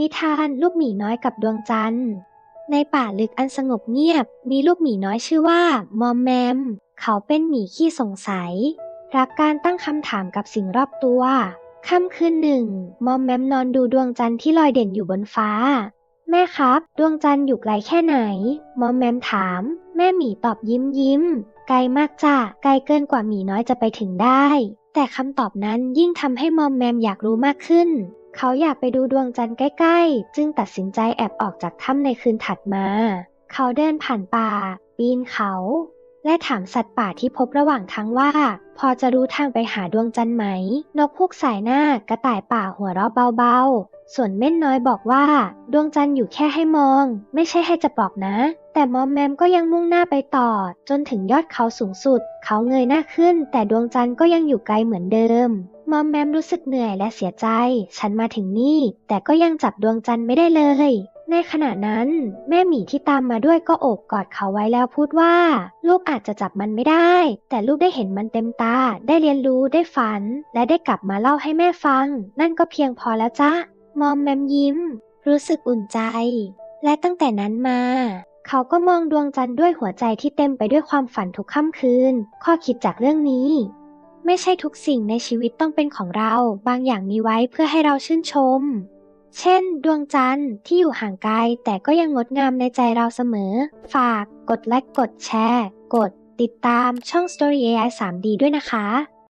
นิทานลูกหมีน้อยกับดวงจันทร์ ในป่าลึกอันสงบเงียบ มีลูกหมีน้อยชื่อว่า มอมแมม เขาเป็นหมีขี้สงสัย รักการตั้งคำถามกับสิ่งรอบตัว ค่ำคืนหนึ่ง มอมแมมนอนดูดวงจันทร์ที่ลอยเด่นอยู่บนฟ้า แม่ครับ ดวงจันทร์อยู่ไกลแค่ไหน มอมแมมถาม แม่หมีตอบยิ้มยิ้ม ไกลมากจ้ะ ไกลเกินกว่าหมีน้อยจะไปถึงได้ แต่คำตอบนั้นยิ่งทำให้มอมแมมอยากรู้มากขึ้น เขาอยากไปดูดวงจันทร์ใกล้ๆ จึงตัดสินใจแอบออกจากถ้ำในคืนถัดมา เขาเดินผ่านป่า ปีนเขา และถามสัตว์ป่าที่พบระหว่างทางว่า พอจะรู้ทางไปหาดวงจันทร์ไหม นกพูกสายหน้ากระต่ายป่าหัวเราะเบาๆ ส่วนเม่นน้อยบอกว่า ดวงจันทร์อยู่แค่ให้มอง ไม่ใช่ให้จะบอกนะ แต่มอมแมมก็ยังมุ่งหน้าไปต่อ จนถึงยอดเขาสูงสุด เขาเงยหน้าขึ้น แต่ดวงจันทร์ก็ยังอยู่ไกลเหมือนเดิม มอมแมมรู้สึกเหนื่อยและเสียใจ ฉันมาถึงนี่ แต่ก็ยังจับดวงจันทร์ไม่ได้เลยในขณะนั้น แม่หมีที่ตามมาด้วยก็โอบกอดเขาไว้แล้วพูดว่า ลูกอาจจะจับมันไม่ได้ แต่ลูกได้เห็นมันเต็มตา ได้เรียนรู้ได้ฝัน และได้กลับมาเล่าให้แม่ฟัง นั่นก็เพียงพอแล้วจ้ะ มอมแมมยิ้ม รู้สึกอุ่นใจ และตั้งแต่นั้นมา เขาก็มองดวงจันทร์ด้วยหัวใจที่เต็มไปด้วยความฝันทุกค่ำคืน ข้อคิดจากเรื่องนี้ ไม่ใช่ทุกสิ่งในชีวิตต้องเป็นของเรา บางอย่างมีไว้เพื่อให้เราชื่นชม เช่น ดวงจันทร์ที่อยู่ห่างไกลแต่ก็ยังงดงามในใจเราเสมอ ฝาก กดไลค์กดแชร์ กดติดตามช่อง Story AI 3D ด้วยนะคะ